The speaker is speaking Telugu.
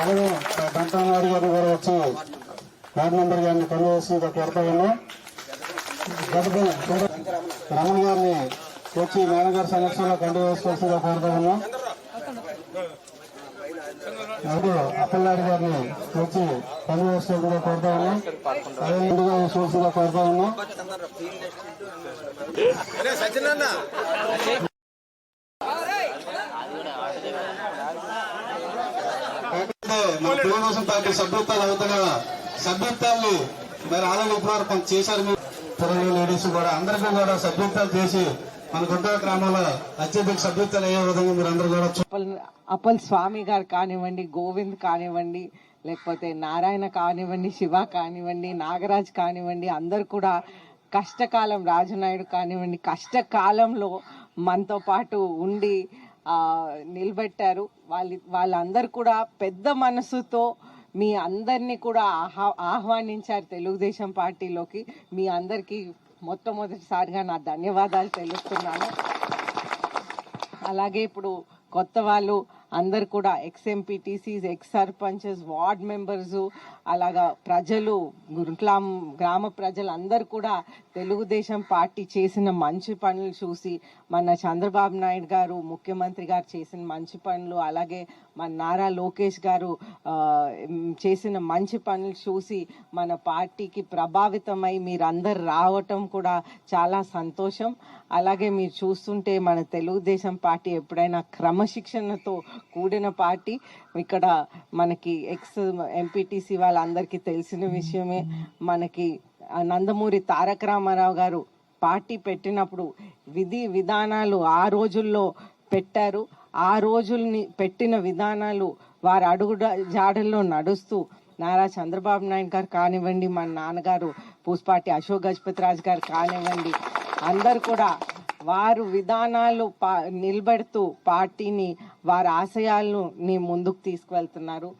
అలాగే బంటానాయుడు గారు కూడా వచ్చి వార్డు మెంబర్ గారిని పనిచేస్తుంది కోరుతా ఉన్నాం. రమణ గారిని వచ్చి మేడం గారి సమక్షంలో కండు వేసుకోవాల్సిందిగా కోరుతా ఉన్నాం. అలాగే అప్పలనాయుడు గారిని వచ్చి పని వేసుకోవాల్సిందిగా కోరుతా ఉన్నాం. అదే ముందుగా వేసుకోవాల్సిందిగా కోరుతా అంటే కాకపోతే మన తెలుగుదేశం పార్టీ సభ్యత్వాలు అవుతున్న సభ్యత్వాన్ని మరి ఆల్రెడీ ఇప్పటివరకు చేశారు మీరు పిల్లలు లేడీస్ కూడా. అందరికీ కూడా సభ్యత్వాలు చేసి మన గుంటా గ్రామంలో అత్యధిక సభ్యత్వాలు అయ్యే విధంగా మీరు అందరూ కూడా అప్పల్ స్వామి గారు కానివ్వండి గోవింద్ కానివ్వండి లేకపోతే నారాయణ కానివ్వండి శివ కానివ్వండి నాగరాజ్ కానివ్వండి అందరు కూడా కష్టకాలం రాజునాయుడు కానివ్వండి కష్టకాలంలో మనతో పాటు ఉండి నిలబెట్టారు. వాళ్ళ వాళ్ళందరూ కూడా పెద్ద మనసుతో మీ అందరినీ కూడా ఆహ్వా ఆహ్వానించారు తెలుగుదేశం పార్టీలోకి. మీ అందరికీ మొట్టమొదటిసారిగా నా ధన్యవాదాలు తెలుపుతున్నాను. అలాగే ఇప్పుడు కొత్త వాళ్ళు అందరు కూడా ex MPTCs ex sarpanches ward members అలాగా ప్రజలు గుంట్లాం గ్రామ ప్రజలు అందరు కూడా తెలుగుదేశం పార్టీ చేసిన మంచి పనులు చూసి మన చంద్రబాబు నాయుడు గారు ముఖ్యమంత్రి గారు చేసిన మంచి పనులు అలాగే మన నారా లోకేష్ గారు చేసిన మంచి పనులు చూసి మన పార్టీకి ప్రభావితమై మీరందరు రావటం కూడా చాలా సంతోషం. అలాగే మీరు చూస్తుంటే మన తెలుగుదేశం పార్టీ ఎప్పుడైనా క్రమశిక్షణతో కూడిన పార్టీ. ఇక్కడ మనకి ఎక్స్ ఎంపీటీసీ వాళ్ళందరికీ తెలిసిన విషయమే. మనకి నందమూరి తారక రామారావు గారు పార్టీ పెట్టినప్పుడు విధి విధానాలు ఆ రోజుల్లో పెట్టారు. ఆ రోజుల్ని పెట్టిన విధానాలు వారి అడుగు జాడల్లో నడుస్తూ నారా చంద్రబాబు నాయుడు గారు కానివ్వండి మన నాన్నగారు పూసపాటి అశోక్ గజపతి రాజు గారు కానివ్వండి అందరు కూడా వారు విధానాలు పా నిలబెడుతూ పార్టీని వారి ఆశయాలను నీ ముందుకు తీసుకువెళ్తున్నారు.